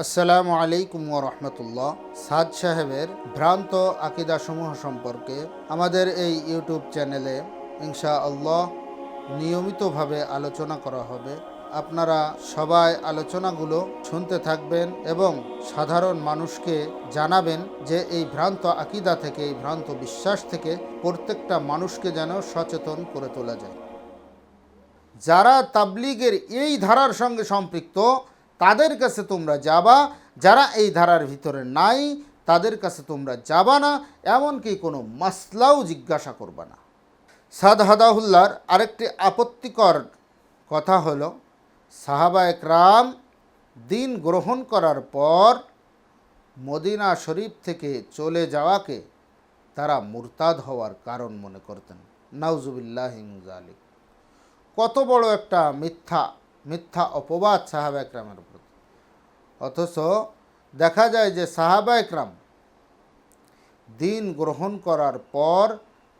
আসসালামু আলাইকুম রহমতুল্লাহ। সাদ সাহেবের ভ্রান্ত আকিদাসমূহ সম্পর্কে আমাদের এই ইউটিউব চ্যানেলে ইনশা আল্লাহ নিয়মিতভাবে আলোচনা করা হবে। আপনারা সবাই আলোচনাগুলো শুনতে থাকবেন এবং সাধারণ মানুষকে জানাবেন যে এই ভ্রান্ত আকিদা থেকে, এই ভ্রান্ত বিশ্বাস থেকে প্রত্যেকটা মানুষকে যেন সচেতন করে তোলা যায়। যারা তাবলিগের এই ধারার সঙ্গে সম্পৃক্ত তাদের কাছে তোমরা যাবা, যারা এই ধারার ভিতরে নাই, তাদের কাছে তোমরা যাবা না, এমনকি কোনো মাসলাও জিজ্ঞাসা করবা না। সাদ হাদাহুল্লার আরেকটি আপত্তিকর কথা হলো, সাহাবা একরাম দিন গ্রহণ করার পর মদিনা শরীফ থেকে চলে যাওয়াকে তারা মুরতাদ হওয়ার কারণ মনে করতেন। নাউজুবিল্লাহ জালিক কত বড় একটা মিথ্যা মিথ্যা অপবাদ সাহাবা একরামের প্রতি অথচ দেখা যায় যে সাহাবা একরাম দিন গ্রহণ করার পর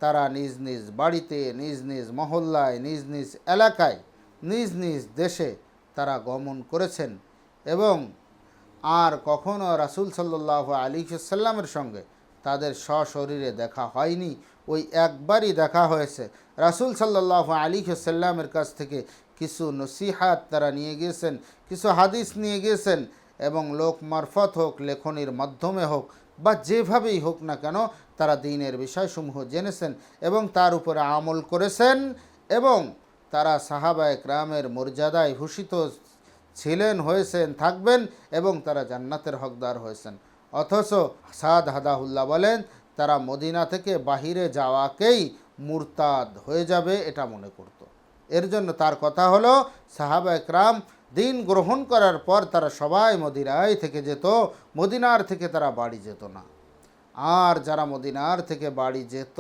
তারা নিজ নিজ বাড়িতে, নিজ নিজ মহল্লায়, নিজ নিজ এলাকায়, নিজ নিজ দেশে তারা গমন করেছেন এবং আর কখনও রাসুল সাল্লাহ আলী সাল্লামের সঙ্গে তাদের সশরীরে দেখা হয়নি। ওই একবারই দেখা হয়েছে। রাসুল সাল্লাহ আলী সাল্লামের কাছ থেকে কিছু নসিহাত তারা নিয়ে গিয়েছেন, কিছু হাদিস নিয়ে গিয়েছেন এবং লোক মারফত হোক, লেখনির মাধ্যমে হোক, বা যেভাবেই হোক না কেন, তারা দিনের বিষয়সমূহ জেনেছেন এবং তার উপরে আমল করেছেন এবং তারা সাহাবা একরামের মর্যাদায় ভূষিত ছিলেন, হয়েছেন, থাকবেন এবং তারা জান্নাতের হকদার হয়েছেন। অথচ সাদ হাদাহুল্লাহ বলেন, তারা মদিনা থেকে বাহিরে যাওয়াকেই মুরতাদ হয়ে যাবে এটা মনে করত। এর জন্য তার কথা হলো, সাহাবা একরাম দিন গ্রহণ করার পর তারা সবাই মদিনায় থেকে যেত, মদিনার থেকে তারা বাড়ি যেত না। আর যারা মদিনার থেকে বাড়ি যেত,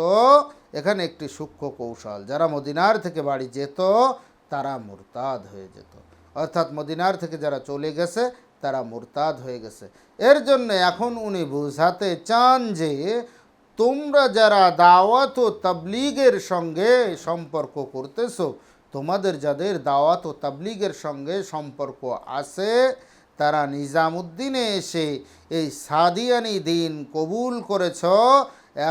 এখানে একটি সূক্ষ্ম কৌশল, যারা মদিনার থেকে বাড়ি যেত, তারা মুরতাদ হয়ে যেত। অর্থাৎ মদিনার থেকে যারা চলে গেছে, তারা মুরতাদ হয়ে গেছে। এর জন্য এখন উনি বুঝাতে চান যে, তোমরা যারা দাওয়াত ও তাবলিগের সঙ্গে সম্পর্ক করতেছো তোমাদের যাদের দাওয়াত ও তাবলিগের সঙ্গে সম্পর্ক আছে, তারা নিজামুদ্দিনে এসে এই সাদিয়ানি দিন কবুল করেছ।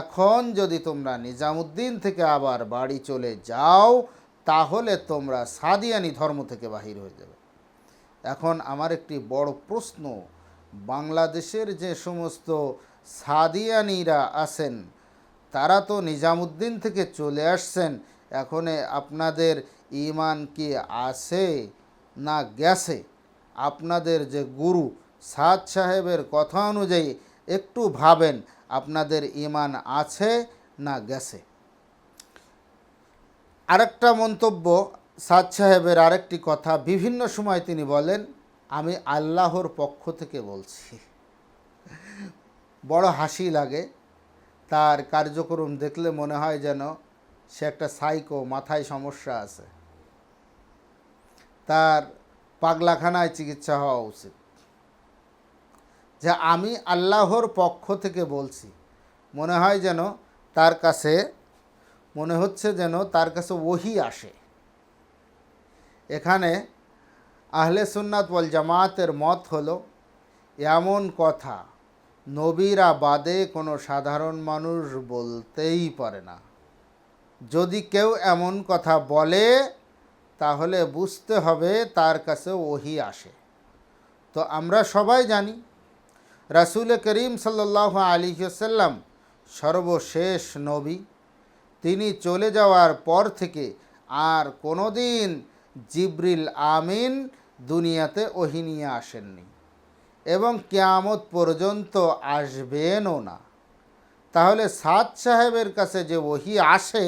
এখন যদি তোমরা নিজামুদ্দিন থেকে আবার বাড়ি চলে যাও, তাহলে তোমরা সাদিয়ানি ধর্ম থেকে বাহির হয়ে যাবে। এখন আমার একটি বড় প্রশ্ন, বাংলাদেশের যে সমস্ত সাদিয়ানিরা আছেন, তারা তো নিজামুদ্দিন থেকে চলে আসছেন, এখন আপনাদের ইমান কি আছে না গেছে? আপনাদের যে গুরু সাদ সাহেবের কথা অনুযায়ী একটু ভাবেন, আপনাদের ইমান আছে না গেছে? আরেকটা মন্তব্য সাদ সাহেবের আরেকটি কথা বিভিন্ন সময় তিনি বলেন, আমি আল্লাহর পক্ষ থেকে বলছি। বড় হাসি লাগে, তার কার্যক্রম দেখলে মনে হয় যেন সে একটা সাইকো, মাথায় সমস্যা আছে। তার পাগলাখানায় চিকিৎসা হওয়া উচিত। যে আমি আল্লাহর পক্ষ থেকে বলছি, মনে হয় যেন তার কাছে, মনে হচ্ছে যেন তার কাছে ওহি আসে। এখানে আহলে সুন্নাত ওয়াল জামাতের মত হলো, এমন কথা নবীরা বাদে কোনো সাধারণ মানুষ বলতেই পারে না। যদি কেউ এমন কথা বলে তাহলে বুঝতে হবে তার কাছে ওহি আসে। তো আমরা সবাই জানি, রাসুল করিম সাল্লাহ আলী সাল্লাম সর্বশেষ নবী। তিনি চলে যাওয়ার পর থেকে আর কোনো দিন জিব্রিল আমিন দুনিয়াতে ওহি নিয়ে আসেননি এবং কেয়ামত পর্যন্ত আসবেনও না। তাহলে সাদ সাহেবের কাছে যে ওহি আসে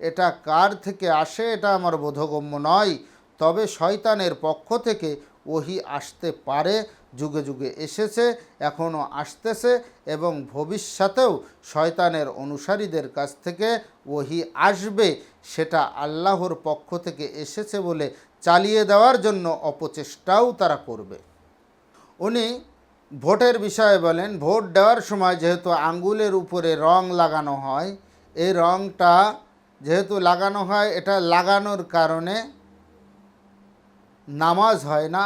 এটা কার থেকে আসে এটা আমার বোধগম্য নয়। তবে শয়তানের পক্ষ থেকে ওহি আসতে পারে, যুগে যুগে এসেছে, এখনও আসতেছে এবং ভবিষ্যতেও শয়তানের অনুসারীদের কাছ থেকে ওহি আসবে, সেটা আল্লাহর পক্ষ থেকে এসেছে বলে চালিয়ে দেওয়ার জন্য অপচেষ্টাও তারা করবে। উনি ভোটের বিষয়ে বলেন, ভোট দেওয়ার সময় যেহেতু আঙ্গুলের উপরে রং লাগানো হয়, এই রংটা যেহেতু লাগানো হয়, এটা লাগানোর কারণে নামাজ হয় না।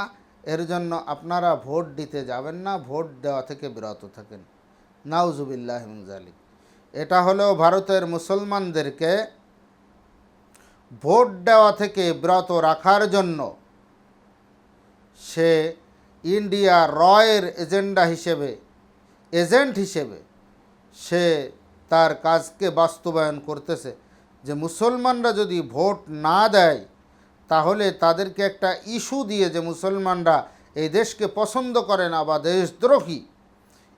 এর জন্য আপনারা ভোট দিতে যাবেন না, ভোট দেওয়া থেকে বিরত থাকেন। নাউজুবিল্লাহ জালিক এটা হলো ভারতের মুসলমানদেরকে ভোট দেওয়া থেকে বিরত রাখার জন্য সে ইন্ডিয়া রয়ের এজেন্ডা হিসেবে, এজেন্ট হিসেবে সে তার কাজকে বাস্তবায়ন করতেছে। যে মুসলমানরা যদি ভোট না দেয়, তাহলে তাদেরকে একটা ইস্যু দিয়ে যে মুসলমানরা এই দেশকে পছন্দ করে না বা দেশদ্রোহী,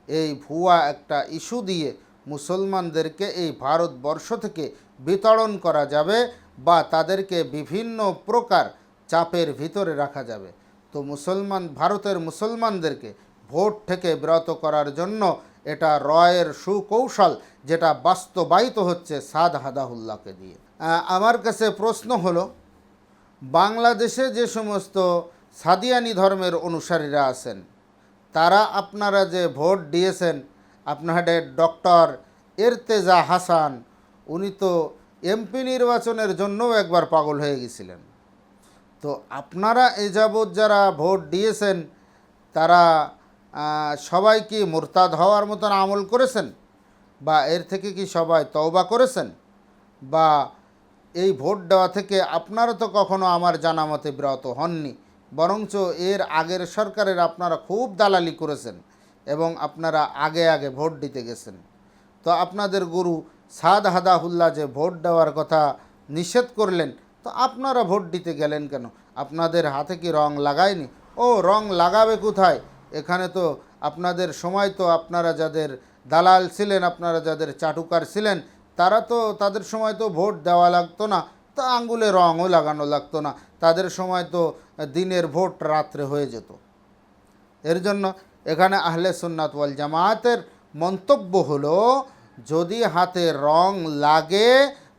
এই ভুয়া একটা ইস্যু দিয়ে মুসলমানদেরকে এই ভারতবর্ষ থেকে বিতরণ করা যাবে বা তাদেরকে বিভিন্ন প্রকার চাপের ভিতরে রাখা যাবে। তো মুসলমান, ভারতের মুসলমানদেরকে ভোট থেকে বিরত করার জন্য এটা রয়ের সুকৌশল যেটা বাস্তবায়িত হচ্ছে সাদ হাদাহুল্লাহকে দিয়ে। আমার কাছে প্রশ্ন হলো, বাংলাদেশে যে সমস্ত সাদিয়ানি ধর্মের অনুসারীরা আছেন, তারা আপনারা যে ভোট দিয়েছেন, আপনাদের ডক্টর এরতেজা হাসান, উনি তো এমপি নির্বাচনের জন্যও একবার পাগল হয়ে গেছিলেন। তো আপনারা এ যাবৎ যারা ভোট দিয়েছেন, তারা সবাই কি মোরতাদ হওয়ার মতন আমল করেছেন? বা এর থেকে কি সবাই তওবা করেছেন? বা এই ভোট দেওয়া থেকে আপনারা তো কখনো আমার জানা মতে বিরত হননি। বরঞ্চ এর আগের সরকারের আপনারা খুব দালালি করেছেন এবং আপনারা আগে আগে ভোট দিতে গেছেন। তো আপনাদের গুরু সাদ হাদাহুল্লাহ যে ভোট দেওয়ার কথা নিষেধ করলেন, তো আপনারা ভোট দিতে গেলেন কেন? আপনাদের হাতে কি রং লাগায়নি? ও রং লাগাবে কোথায়? এখানে তো আপনাদের সময় তো আপনারা যাদের দালাল ছিলেন, আপনারা যাদের চাটুকার ছিলেন, তারা তো তাদের সময় তো ভোট দেওয়া লাগতো না, তা আঙ্গুলে রঙও লাগানো লাগতো না, তাদের সময় তো দিনের ভোট রাত্রে হয়ে যেত। এর জন্য এখানে আহলে সুন্নাত ওয়াল জামায়াতের মন্তব্য হলো, যদি হাতে রং লাগে,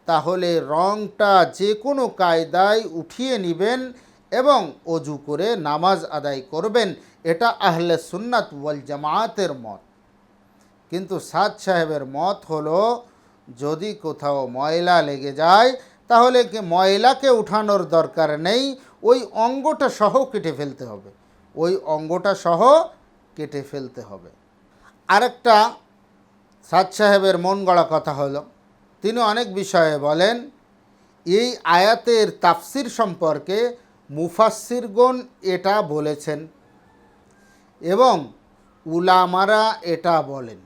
তাহলে রংটা যে কোনো কায়দায় উঠিয়ে নেবেন এবং অজু করে নামাজ আদায় করবেন, এটা আহলে সুন্নাত ওয়াল জামায়াতের মত। কিন্তু সাদ সাহেবের মত হলো, যদি কোথাও ময়লা লেগে যায়, তাহলে কি ময়লাকে উঠানোর দরকার নেই? ওই অঙ্গটা সহ কেটে ফেলতে হবে। ওই অঙ্গটা সহ কেটে ফেলতে হবে। আরেকটা সাদ সাহেবের মন গড়া কথা হলো, তিনি অনেক বিষয়ে বলেন, এই আয়াতের তাফসির সম্পর্কে মুফাসিরগণ এটা বলেছেন এবং উলামারা এটা বলেন।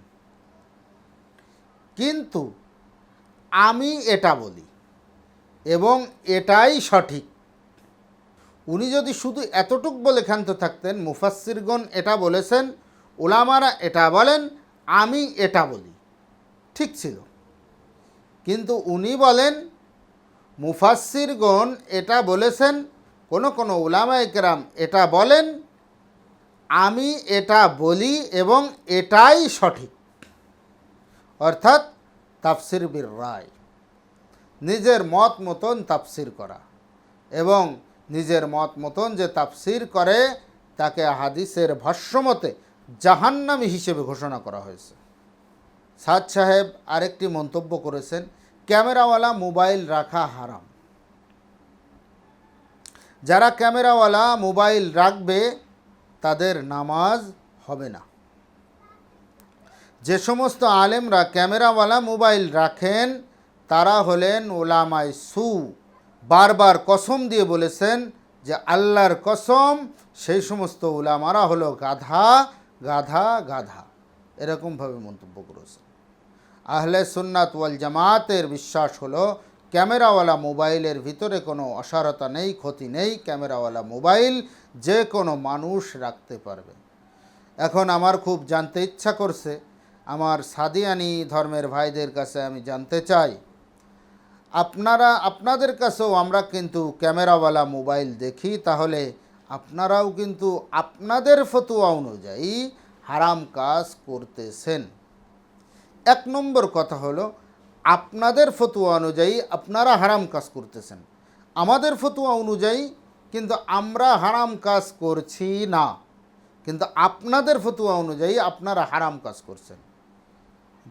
কিন্তু আমি এটা বলি এবং এটাই সঠিক। উনি যদি শুধু এতটুক বলে ক্ষান্ত থাকতেন মুফাসিরগণ এটা বলেছেন ওলামারা এটা বলেন, আমি এটা বলি। ঠিক ছিল। কিন্তু উনি বলেন মুফাসিরগণ এটা বলেছেন কোনো কোনো উলামা একরাম এটা বলেন, আমি এটা বলি এবং এটাই সঠিক। অর্থাৎ তাফসির বীর রায়। নিজের মত মতন তাফসির করা এবং নিজের মত মতন যে তাফসির করে তাকে হাদিসের ভাষ্যমতে জাহান্নামী হিসেবে ঘোষণা করা হয়েছে। সাদ সাহেব আরেকটি মন্তব্য করেছেন, ক্যামেরাওয়ালা মোবাইল রাখা হারাম। যারা ক্যামেরাওয়ালা মোবাইল রাখবে, তাদের নামাজ হবে না। যে সমস্ত আলেমরা ক্যামেরাওয়ালা মোবাইল রাখেন, তারা হলেন ওলামাই সু। বারবার কসম দিয়ে বলেছেন যে আল্লাহর কসম, সেই সমস্ত ওলামারা হলো গাধা গাধা গাধা। এরকমভাবে মন্তব্য করেছেন। আহলে সুন্নাত ওয়াল জামাতের বিশ্বাস হলো ক্যামেরাওয়ালা মোবাইলের ভিতরে কোনো অসারতা নেই, ক্ষতি নেই, ক্যামেরাওয়ালা মোবাইল যে কোনো মানুষ রাখতে পারবে। এখন আমার খুব জানতে ইচ্ছা করছে, আমার সাদিয়ানি ধর্মের ভাইদের কাছে আমি জানতে চাই, আপনারা, আপনাদের কাছেও আমরা কিন্তু ক্যামেরাওয়ালা মোবাইল দেখি, তাহলে আপনারাও কিন্তু আপনাদের ফতুয়া অনুযায়ী হারাম কাজ করতেছেন। এক নম্বর কথা হলো আপনাদের ফতুয়া অনুযায়ী আপনারা হারাম কাজ করতেছেন। আমাদের ফতুয়া অনুযায়ী কিন্তু আমরা হারাম কাজ করছি না। কিন্তু আপনাদের ফতুয়া অনুযায়ী আপনারা হারাম কাজ করছেন।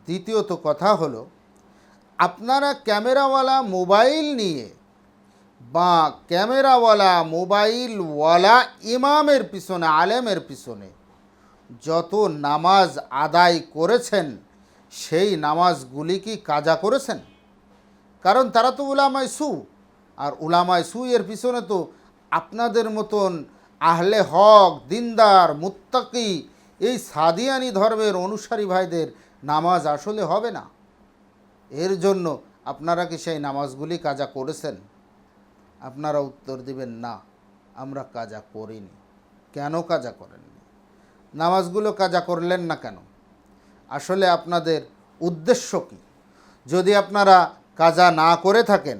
দ্বিতীয়ত কথা হলো, আপনারা ক্যামেরাওয়ালা মোবাইল নিয়ে বা ক্যামেরাওয়ালা মোবাইলওয়ালা ইমামের পিছনে, আলেমের পিছনে যত নামাজ আদায় করেছেন সেই নামাজগুলি কি কাজা করেছেন? কারণ তারা তো উলামায় সু, আর উলামায় সু এর পিছনে তো আপনাদের মতন আহলে হক, দিনদার, মুত্তাকি, এই সাদিয়ানি ধর্মের অনুসারী ভাইদের নামাজ আসলে হবে না। এর জন্য আপনারা কি সেই নামাজগুলি কাজা করেছেন? আপনারা উত্তর দিবেন, না, আমরা কাজা করিনি। কেন কাজা করেননি? নামাজগুলো কাজা করলেন না কেন? আসলে আপনাদের উদ্দেশ্য কী? যদি আপনারা কাজা না করে থাকেন,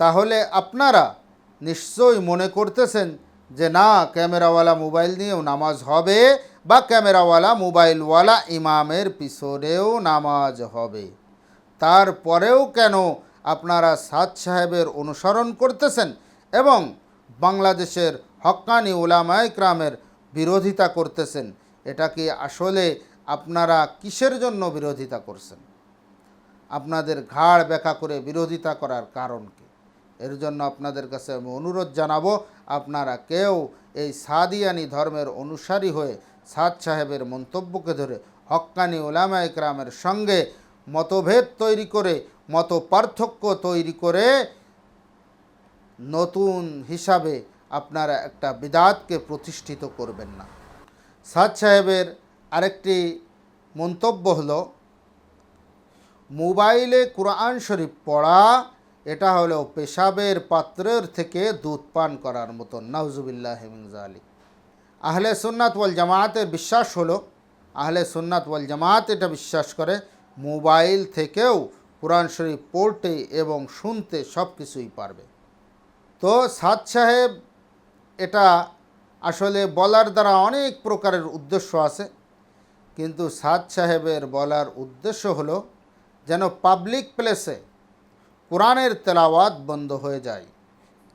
তাহলে আপনারা নিশ্চয়ই মনে করতেছেন যে না, ক্যামেরাওয়ালা মোবাইল নিয়েও নামাজ হবে বা ক্যামেরাওয়ালা মোবাইলওয়ালা ইমামের পিছনেও নামাজ হবে। তারপরেও কেন আপনারা সাদ সাহেবের অনুসরণ করতেছেন এবং বাংলাদেশের হক্কানি ওলামায় ক্রামের বিরোধিতা করতেছেন? এটা কি আসলে আপনারা কিসের জন্য বিরোধিতা করছেন? আপনাদের ঘাড় ব্যাখ্যা করে বিরোধিতা করার কারণ কি? এর জন্য আপনাদের কাছে আমি অনুরোধ জানাব, আপনারা কেউ এই সাদিয়ানি ধর্মের অনুসারী হয়ে সাদ সাহেবের মন্তব্যকে ধরে হক্কানি ওলামা ইকরামের সঙ্গে মতভেদ তৈরি করে মত পার্থক্য তৈরি করে নতুন হিসাবে আপনারা একটা বিদাতকে প্রতিষ্ঠিত করবেন না। সাদ সাহেবের আরেকটি মন্তব্য হলো, মোবাইলে কোরআন শরীফ পড়া, এটা হলো পেশাবের পাত্রের থেকে দুধ পান করার মতো নাউজুবিল্লাহ হেমিনজালি আহলে সুন্নাত ওয়াল জামায়াতের বিশ্বাস হলো, আহলে সুন্নাত ওয়াল জামায়াত এটা বিশ্বাস করে, মোবাইল থেকেও কোরআন শরীফ পড়তে এবং শুনতে সব কিছুই পারবে। তো সাদ সাহেব, এটা আসলে বলার দ্বারা অনেক প্রকারের উদ্দেশ্য আছে। কিন্তু সাদ সাহেবের বলার উদ্দেশ্য হলো যেন পাবলিক প্লেসে কোরআনের তেলাওয়াত বন্ধ হয়ে যায়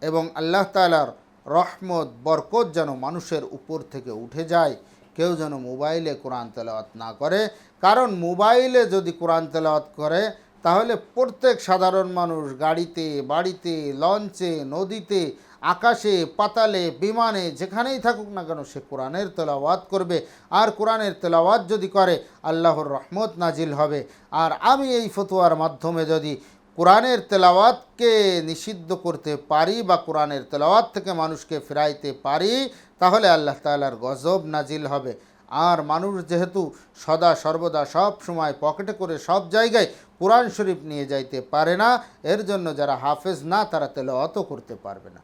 এবং আল্লাহ তালার রহমত, বরকত যেন মানুষের উপর থেকে উঠে যায়। কেউ যেন মোবাইলে কোরআন তেলাওয়াত না করে। কারণ মোবাইলে যদি কোরআন তেলাওয়াত করে, তাহলে প্রত্যেক সাধারণ মানুষ গাড়িতে, বাড়িতে, লঞ্চে, নদীতে আকাশে, পাতালে, বিমানে, যেখানেই থাকুক না কেন সে কোরআনের তেলাওয়াত করবে। আর কোরআনের তেলাওয়াত যদি করে, আল্লাহর রহমত নাজিল হবে। আর আমি এই ফতোয়ার মাধ্যমে যদি কোরআনের তেলাওয়াতকে নিষিদ্ধ করতে পারি বা কোরআনের তেলাওয়াত থেকে মানুষকে ফেরাইতে পারি, তাহলে আল্লাহ তাআলার গজব নাজিল হবে। আর মানুষ যেহেতু সদা সর্বদা সব সময় পকেটে করে সব জায়গায় কোরআন শরীফ নিয়ে যাইতে পারে না, এর জন্য যারা হাফেজ না, তারা তেলাওয়াতও করতে পারবে না।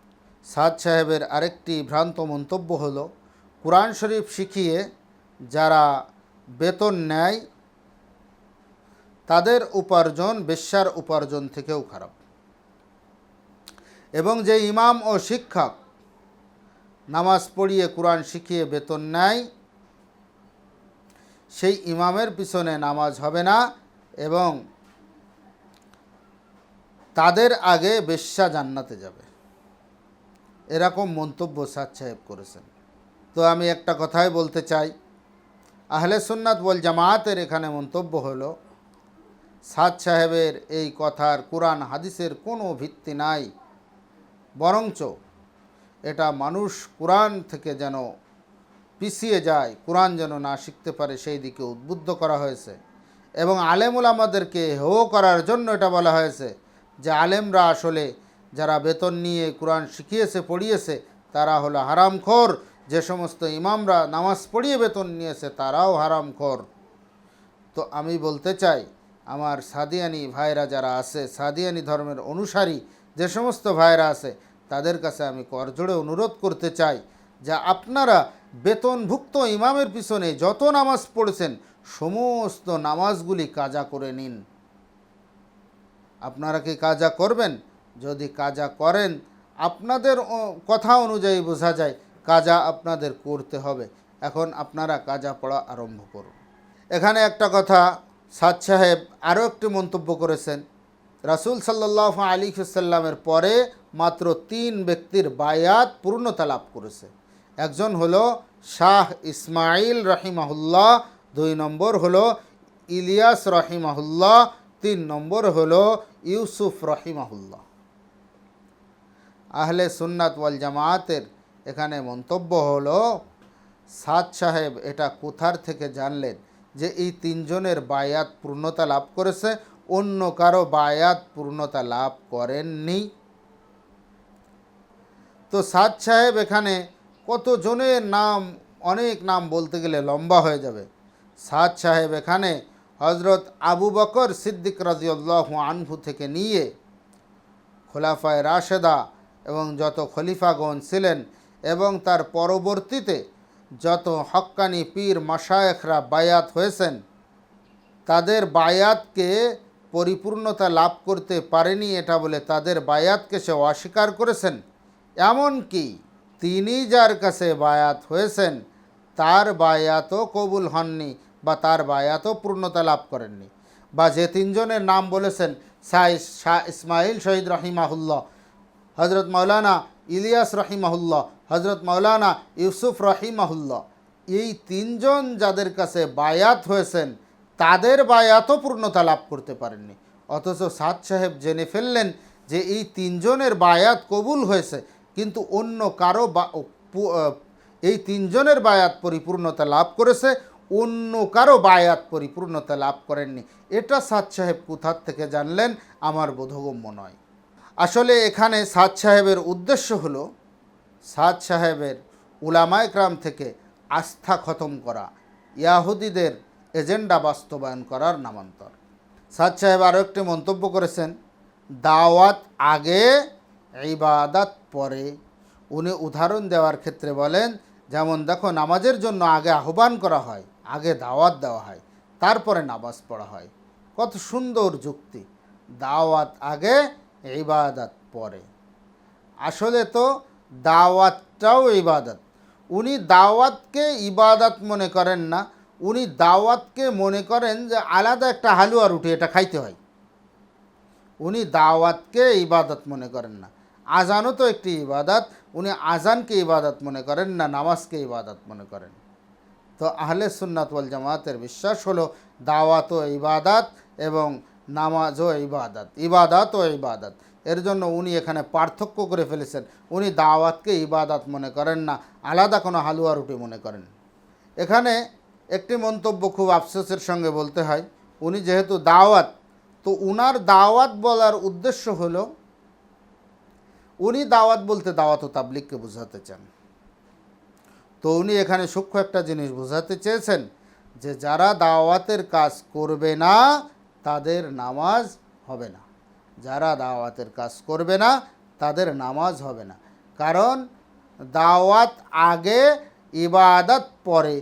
সাদ সাহেবের আরেকটি ভ্রান্ত মন্তব্য হলো, কোরআন শরীফ শিখিয়ে যারা বেতন নেয়, তাদের উপার্জন বেশ্যার উপার্জন থেকেও খারাপ। এবং যে ইমাম ও শিক্ষক নামাজ পড়িয়ে কোরআন শিখিয়ে বেতন নেয়, সেই ইমামের পিছনে নামাজ হবে না এবং তাদের আগে বেশ্যা জান্নাতে যাবে। এরকম মন্তব্য সাদ সাহেব করেছেন। তো আমি একটা কথাই বলতে চাই। আহলে সুন্নাত বল জামায়াতের এখানে মন্তব্য হলো, সাদ সাহেবের এই কথার কোরআন, হাদিসের কোনো ভিত্তি নাই। বরঞ্চ এটা মানুষ কোরআন থেকে যেন পিছিয়ে যায়, কোরআন যেন না শিখতে পারে, সেই দিকে উদ্বুদ্ধ করা হয়েছে। এবং আলেমুল আমাদেরকে হেও করার জন্য এটা বলা হয়েছে যে আলেমরা আসলে যারা বেতন নিয়ে কোরআন শিখিয়েছে, পড়িয়েছে, তারা হলো হারামখোর। যে সমস্ত ইমামরা নামাজ পড়িয়ে বেতন নিয়েছে, তারাও হারামখোর। তো আমি বলতে চাই, আমার সাদিয়ানি ভাইরা যারা আছে, সাদিয়ানি ধর্মের অনুসারী, যে সমস্ত ভাইরা আছে, তাদের কাছে আমি করজোড়ে অনুরোধ করতে চাই যে আপনারা বেতনভুক্ত ইমামের পিছনে যত নামাজ পড়েছেন, সমস্ত নামাজগুলি কাজা করে নিন। আপনারা কি কাজা করবেন? যদি কাজা করেন, আপনাদের কথা অনুযায়ী বোঝা যায়, কাজা আপনাদের করতে হবে। এখন আপনারা কাজা পড়া আরম্ভ করুন। এখানে একটা কথা সাদ সাহেব আরও একটি মন্তব্য করেছেন। রাসূল সাল্লাহ আলী সাল্লামের পরে মাত্র তিন ব্যক্তির বায়াত পূর্ণতা লাভ করেছে। একজন হলো শাহ ইসমাইল রহিমাহুল্লাহ, দুই নম্বর হলো ইলিয়াস রহিমাহুল্লাহ, তিন নম্বর হলো ইউসুফ রহিমাহুল্লাহ। আহলে সুন্নাত ওয়াল জামায়াতের এখানে মন্তব্য হলো, সাদ সাহেব এটা কোথার থেকে জানলেন যে এই তিনজনের বায়াত পূর্ণতা লাভ করেছে, অন্য কারও বায়াত পূর্ণতা লাভ করেননি? তো সাদ সাহেব এখানে কতজনের নাম, অনেক নাম বলতে গেলে লম্বা হয়ে যাবে। সাদ সাহেব এখানে হজরত আবু বকর সিদ্দিক রাজিউল্লাহ আনহু থেকে নিয়ে খোলাফায় রাশেদা এবং যত খলিফাগণ ছিলেন এবং তার পরবর্তীতে যত হক্কানি পীর মাসায়েখরা বায়াত হয়েছেন, তাদের বায়াতকে পরিপূর্ণতা লাভ করতে পারেনি এটা বলে তাদের বায়াতকে সে অস্বীকার করেছেন। এমনকি তিনি যার কাছে বায়াত হয়েছেন, তার বায়াতও কবুল হননি বা তার বায়াতও পূর্ণতা লাভ করেননি। বা যে তিনজনের নাম বলেছেন শাহ ইসমাইল শহীদ রহিমাহুল্লাহ হজরত মৌলানা ইলিয়াস রহিমাহুল্লাহ হজরত মৌলানা ইউসুফ রহিমাহুল্লাহ। এই তিনজন যাদের কাছে বায়াত হয়েছেন, তাদের বায়াতও পূর্ণতা লাভ করতে পারেননি। অথচ সাদ সাহেব জেনে ফেললেন যে এই তিনজনের বায়াত কবুল হয়েছে, কিন্তু অন্য কারও বা- এই তিনজনের বায়াত পরিপূর্ণতা লাভ করেছে, অন্য কারও বায়াত পরিপূর্ণতা লাভ করেননি। এটা সাদ সাহেব কোথার থেকে জানলেন? আমার বোধগম্য নয়। আসলে এখানে সাদ সাহেবের উদ্দেশ্য হল, সাদ সাহেবের উলামায় গ্রাম থেকে আস্থা খতম করা, ইয়াহুদিদের এজেন্ডা বাস্তবায়ন করার নামান্তর। সাদ সাহেব আরও একটি মন্তব্য করেছেন, দাওয়াত আগে, ইবাদাত পরে। উনি উদাহরণ দেওয়ার ক্ষেত্রে বলেন, যেমন দেখো, নামাজের জন্য আগে আহ্বান করা হয়, আগে দাওয়াত দেওয়া হয়, তারপরে নামাজ পড়া হয়। কত সুন্দর যুক্তি। দাওয়াত আগে ইবাদত পরে। আসলে তো দাওয়াতটাও ইবাদত। উনি দাওয়াতকে ইবাদত মনে করেন না, উনি দাওয়াতকে মনে করেন যে আলাদা একটা হালুয়া রুটি এটা খাইতে হয়। উনি দাওয়াতকে ইবাদত মনে করেন না। আজানও তো একটি ইবাদত, উনি আজানকে ইবাদত মনে করেন না, নামাজকে ইবাদত মনে করেন। তো আহলে সুন্নাত ওয়াল জামাতের বিশ্বাস হলো দাওয়াত ও ইবাদাত এবং নামাজও ইবাদাত ইবাদাত ও ইবাদাত। এর জন্য উনি এখানে পার্থক্য করে ফেলেছেন। উনি দাওয়াতকে ইবাদাত মনে করেন না, আলাদা কোনো হালুয়া রুটি মনে করেন। এখানে একটি মন্তব্য খুব আফসোসের সঙ্গে বলতে হয়, উনি যেহেতু দাওয়াত, তো উনার দাওয়াত বলার উদ্দেশ্য হলো, উনি দাওয়াত বলতে দাওয়াত ও তাবলিগকে বোঝাতে চান। তো উনি এখানে সূক্ষ্ম একটা জিনিস বোঝাতে চেয়েছেন যে যারা দাওয়াতের কাজ করবে না তাদের নামাজ হবে না। যারা দাওয়াতের কাজ করবে না, তাদের নামাজ হবে না। কারণ দাওয়াত আগে ইবাদত পরে।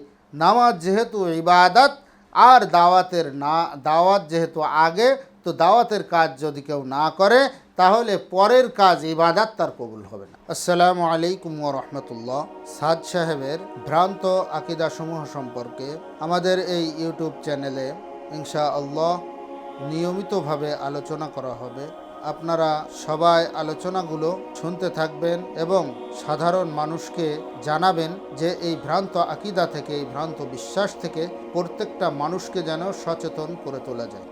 নামাজ যেহেতু ইবাদত, আর দাওয়াতের না, দাওয়াত যেহেতু আগে, তো দাওয়াতের কাজ যদি কেউ না করে, তাহলে পরের কাজ ইবাদাত তার কবুল হবে না। আসসালামু আলাইকুম রহমতুল্লাহ। সাদ সাহেবের ভ্রান্ত আকিদাসমূহ সম্পর্কে আমাদের এই ইউটিউব চ্যানেলে ইনশা আল্লাহ নিয়মিতভাবে আলোচনা করা হবে। আপনারা সবাই আলোচনাগুলো শুনতে থাকবেন এবং সাধারণ মানুষকে জানাবেন যে এই ভ্রান্ত আকিদা থেকে, এই ভ্রান্ত বিশ্বাস থেকে প্রত্যেকটা মানুষকে যেন সচেতন করে তোলা যায়।